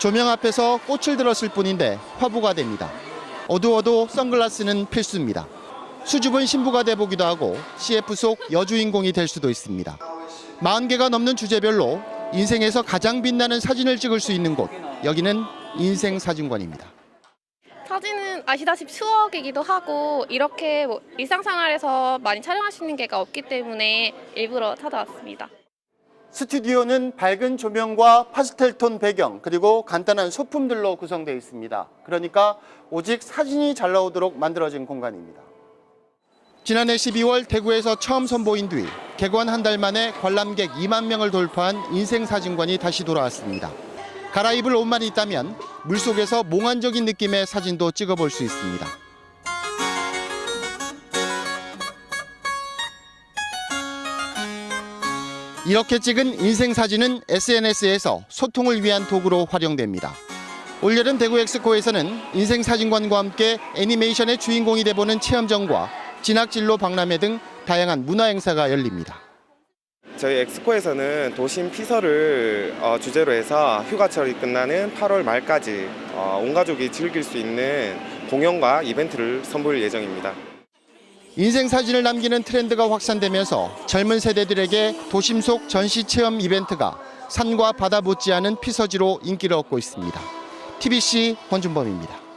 조명 앞에서 꽃을 들었을 뿐인데 화보가 됩니다. 어두워도 선글라스는 필수입니다. 수줍은 신부가 돼보기도 하고 CF 속 여주인공이 될 수도 있습니다. 40개가 넘는 주제별로 인생에서 가장 빛나는 사진을 찍을 수 있는 곳. 여기는 인생 사진관입니다. 사진은 아시다시피 추억이기도 하고 이렇게 뭐 일상생활에서 많이 촬영할 수 있는 게가 없기 때문에 일부러 찾아왔습니다. 스튜디오는 밝은 조명과 파스텔톤 배경 그리고 간단한 소품들로 구성되어 있습니다. 그러니까 오직 사진이 잘 나오도록 만들어진 공간입니다. 지난해 12월 대구에서 처음 선보인 뒤 개관 한 달 만에 관람객 2만 명을 돌파한 인생사진관이 다시 돌아왔습니다. 갈아입을 옷만 있다면 물속에서 몽환적인 느낌의 사진도 찍어볼 수 있습니다. 이렇게 찍은 인생 사진은 SNS에서 소통을 위한 도구로 활용됩니다. 올여름 대구 엑스코에서는 인생 사진관과 함께 애니메이션의 주인공이 돼보는 체험전과 진학진로 박람회 등 다양한 문화 행사가 열립니다. 저희 엑스코에서는 도심 피서를 어, 주제로 해서 휴가철이 끝나는 8월 말까지 어, 온 가족이 즐길 수 있는 공연과 이벤트를 선보일 예정입니다. 인생 사진을 남기는 트렌드가 확산되면서 젊은 세대들에게 도심 속 전시 체험 이벤트가 산과 바다 못지않은 피서지로 인기를 얻고 있습니다. TBC 권준범입니다.